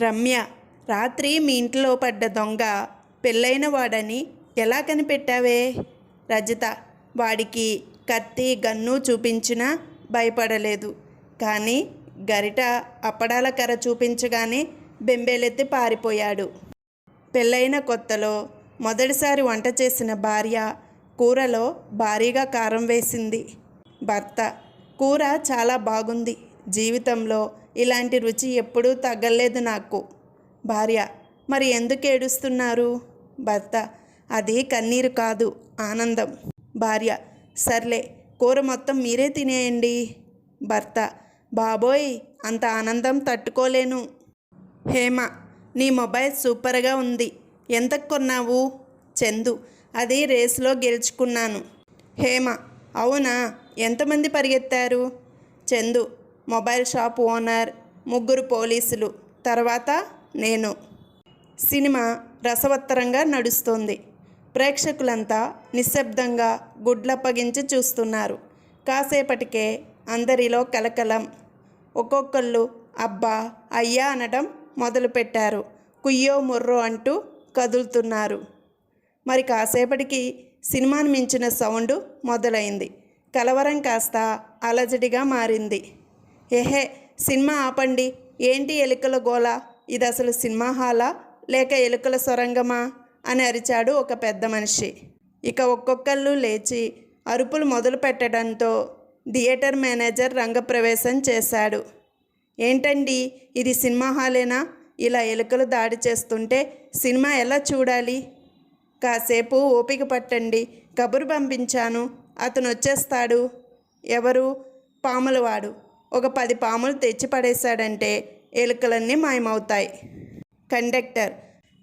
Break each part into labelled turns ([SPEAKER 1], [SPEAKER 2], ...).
[SPEAKER 1] రమ్య రాత్రి మీ ఇంట్లో పడ్డ దొంగ పెళ్ళైన వాడని ఎలా కనిపెట్టావే? రజిత వాడికి కత్తి గన్ను చూపించినా భయపడలేదు. కానీ గరిట అప్పడాల కర్ర చూపించగానే బెంబేలెత్తి పారిపోయాడు. పెళ్ళైన కొత్తలో మొదటిసారి వంట చేసిన భార్య కూరలో భారీగా కారం వేసింది. భర్త కూర చాలా బాగుంది. జీవితంలో ఇలాంటి రుచి ఎప్పుడూ తగ్గలేదు నాకు. భార్య మరి ఎందుకు ఏడుస్తున్నారు? భర్త అది కన్నీరు కాదు ఆనందం. భార్య సర్లే కూర మొత్తం మీరే తినేయండి. భర్త బాబోయ్ అంత ఆనందం తట్టుకోలేను. హేమ నీ మొబైల్ సూపర్గా ఉంది. ఎంతకు కొన్నావు? చందు అది రేసులో గెలుచుకున్నాను. హేమ అవునా? ఎంతమంది పరిగెత్తారు? చందు మొబైల్ షాప్ ఓనర్ ముగ్గురు పోలీసులు తర్వాత నేను. సినిమా రసవత్తరంగా నడుస్తోంది. ప్రేక్షకులంతా నిశ్శబ్దంగా గుడ్లప్పగించి చూస్తున్నారు. కాసేపటికే అందరిలో కలకలం. ఒక్కొక్కళ్ళు అబ్బా అయ్యా అనడం మొదలుపెట్టారు. కుయ్యో ముర్రో అంటూ కదులుతున్నారు. మరి కాసేపటికి సినిమాను మించిన సౌండ్ మొదలైంది. కలవరం కాస్త అలజడిగా మారింది. ఏహే సినిమా ఆపండి. ఏంటి ఎలుకల గోల ఇది అసలు సినిమా హాలా? లేక ఎలుకల సొరంగమా? అని అరిచాడు ఒక పెద్ద మనిషి. ఇక ఒక్కొక్కళ్ళు లేచి అరుపులు మొదలు పెట్టడంతో థియేటర్ మేనేజర్ రంగప్రవేశం చేశాడు. ఏంటండి? ఇది సినిమా హాలేనా? ఇలా ఎలుకలు దాడి చేస్తుంటే సినిమా ఎలా చూడాలి? కాసేపు ఓపిక పట్టండి. కబురు పంపించాను. అతను వచ్చేస్తాడు ఎవరు? పాములవాడు. ఒక పది పాములు తెచ్చి పడేశాడంటే ఎలుకలన్నీ మాయమవుతాయి. కండక్టర్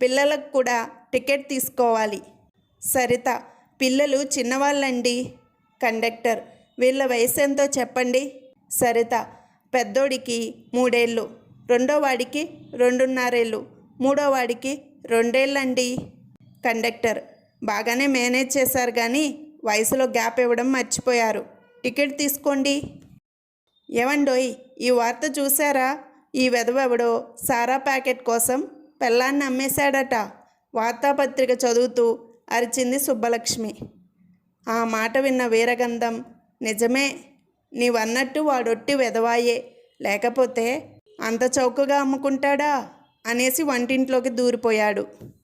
[SPEAKER 1] పిల్లలకు కూడా టికెట్ తీసుకోవాలి. సరిత పిల్లలు చిన్నవాళ్ళండి. కండక్టర్ వీళ్ళ వయసు ఎంతో చెప్పండి. సరిత పెద్దోడికి మూడేళ్ళు రెండో వాడికి రెండున్నరేళ్ళు మూడో వాడికి రెండేళ్ళండి. కండక్టర్ బాగానే మేనేజ్ చేశారు కానీ వయసులో గ్యాప్ ఇవ్వడం మర్చిపోయారు. టికెట్ తీసుకోండి. ఏవండోయ్ ఈ వార్త చూసారా ఈ వెధవెవడో సారా ప్యాకెట్ కోసం పెళ్ళాన్ని అమ్మేశాడట. వార్తాపత్రిక చదువుతూ అరిచింది సుబ్బలక్ష్మి. ఆ మాట విన్న వీరగంధం నిజమే నీవన్నట్టు వాడొట్టి వెధవాయే. లేకపోతే అంత చౌకగా అమ్ముకుంటాడా? అనేసి వంటింట్లోకి దూరిపోయాడు.